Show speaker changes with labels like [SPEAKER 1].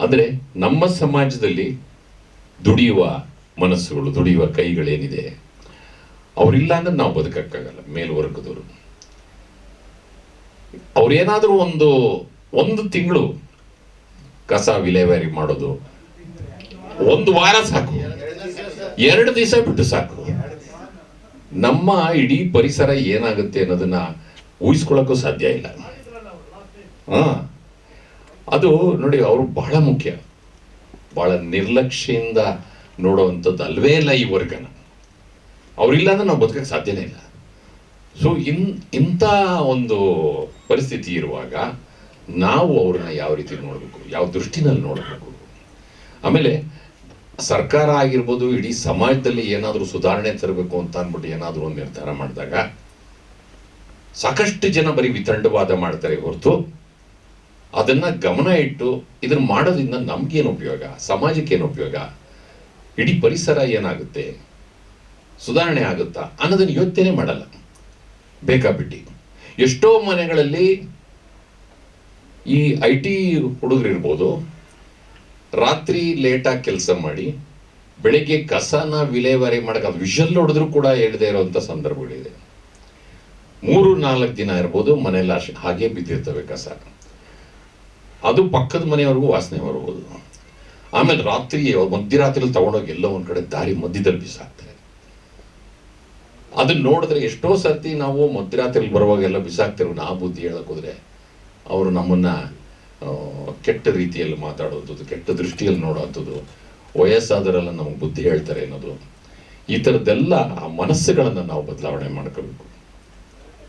[SPEAKER 1] ಅಂದರೆ ನಮ್ಮ ಸಮಾಜದಲ್ಲಿ ದುಡಿಯುವ ಮನಸ್ಸುಗಳು, ದುಡಿಯುವ ಕೈಗಳೇನಿದೆ, ಅವರಿಲ್ಲ ಅಂದ್ರೆ ನಾವು ಬದುಕಕ್ಕಾಗಲ್ಲ, ಮೇಲ್ವರ್ಗದವರು. ಅವ್ರೇನಾದ್ರೂ ಒಂದು ಒಂದು ತಿಂಗಳು ಕಸ ವಿಲೇವಾರಿ ಮಾಡೋದು, ಒಂದು ವಾರ ಸಾಕು. ಎರಡು ದಿವಸ ಬಿಟ್ಟು ಸಾಕು. ನಮ್ಮ ಇಡೀ ಪರಿಸರ ಏನಾಗುತ್ತೆ ಅನ್ನೋದನ್ನ ಊಹಿಸ್ಕೊಳ್ಳೋಕ್ಕೂ ಸಾಧ್ಯ ಇಲ್ಲ. ಹಾ. ಅದು ನೋಡಿ, ಅವರು ಬಹಳ ಮುಖ್ಯ. ಬಹಳ ನಿರ್ಲಕ್ಷ್ಯದಿಂದ ನೋಡುವಂಥದ್ದು ಅಲ್ವೇ ಇಲ್ಲ ಈ ವರ್ಗನ. ಅವರಿಲ್ಲ ಅಂದ್ರೆ ನಾವು ಬದುಕಕ್ಕೆ ಸಾಧ್ಯನೇ ಇಲ್ಲ. ಸೊ ಇನ್, ಇಂಥ ಒಂದು ಪರಿಸ್ಥಿತಿ ಇರುವಾಗ ನಾವು ಅವ್ರನ್ನ ಯಾವ ರೀತಿ ನೋಡಬೇಕು, ಯಾವ ದೃಷ್ಟಿನಲ್ಲಿ ನೋಡಬೇಕು? ಆಮೇಲೆ ಸರ್ಕಾರ ಆಗಿರ್ಬೋದು, ಇಡೀ ಸಮಾಜದಲ್ಲಿ ಏನಾದರೂ ಸುಧಾರಣೆ ತರಬೇಕು ಅಂತ ಅಂದ್ಬಿಟ್ಟು ಏನಾದರೂ ಒಂದು ನಿರ್ಧಾರ ಮಾಡಿದಾಗ ಸಾಕಷ್ಟು ಜನ ಬರೀ ವಿತಂಡವಾದ ಮಾಡ್ತಾರೆ ಹೊರತು ಅದನ್ನ ಗಮನ ಇಟ್ಟು ಇದನ್ನ ಮಾಡೋದ್ರಿಂದ ನಮ್ಗೇನು ಉಪಯೋಗ? ಸಮಾಜಕ್ಕೇನು ಉಪಯೋಗ? ಇಡೀ ಪರಿಸರ ಏನಾಗುತ್ತೆ? ಸುಧಾರಣೆ ಆಗುತ್ತಾ? ಅನ್ನೋದನ್ನ ಯೋಚನೆ ಮಾಡಲ್ಲ. ಬೇಕಾಬಿಟ್ಟಿ ಎಷ್ಟೋ ಮನೆಗಳಲ್ಲಿ ಈ ಐ ಟಿ ಹುಡುಗರಿರ್ಬೋದು ರಾತ್ರಿ ಲೇಟಾಗಿ ಕೆಲಸ ಮಾಡಿ, ಬೆಳಿಗ್ಗೆ ಕಸನ ವಿಲೇವಾರಿ ಮಾಡಕ್ಕೆ ಅದು ವಿಷಲ್ ಹೊಡೆದ್ರು ಕೂಡ ಹೇಳದೇ ಇರೋವಂಥ ಸಂದರ್ಭಗಳಿದೆ. ಮೂರು ನಾಲ್ಕು ದಿನ ಇರ್ಬೋದು ಮನೆಯಲ್ಲಿ ಹಾಗೆ ಬಿದ್ದಿರ್ತವೆ ಕಸ. ಅದು ಪಕ್ಕದ ಮನೆಯವ್ರಿಗೂ ವಾಸನೆ ಬರ್ಬೋದು ಆಮೇಲೆ ರಾತ್ರಿ ಮಧ್ಯರಾತ್ರಿಯಲ್ಲಿ ತಗೊಂಡೋಗಿ ಎಲ್ಲೋ ಒಂದು ಕಡೆ ದಾರಿ ಮಧ್ಯದಲ್ಲಿ ಬಿಸಾಕ್ತಾರೆ. ಅದನ್ನ ನೋಡಿದ್ರೆ ಎಷ್ಟೋ ಸರ್ತಿ ನಾವು ಮಧ್ಯರಾತ್ರಿಲಿ ಬರುವಾಗ ಎಲ್ಲ ಬಿಸಾಕ್ತಿರೋ ನಾ ಬುದ್ಧಿ ಹೇಳಕ್ ಹೋದ್ರೆ ಅವರು ನಮ್ಮನ್ನ ಕೆಟ್ಟ ರೀತಿಯಲ್ಲಿ ಮಾತಾಡುವಂಥದ್ದು ಕೆಟ್ಟ ದೃಷ್ಟಿಯಲ್ಲಿ ನೋಡುವಂಥದ್ದು ವಯಸ್ಸಾದರೆಲ್ಲ ನಮಗೆ ಬುದ್ಧಿ ಹೇಳ್ತಾರೆ ಅನ್ನೋದು. ಈ ಥರದ್ದೆಲ್ಲ ಆ ಮನಸ್ಸುಗಳನ್ನು ನಾವು ಬದಲಾವಣೆ ಮಾಡ್ಕೋಬೇಕು.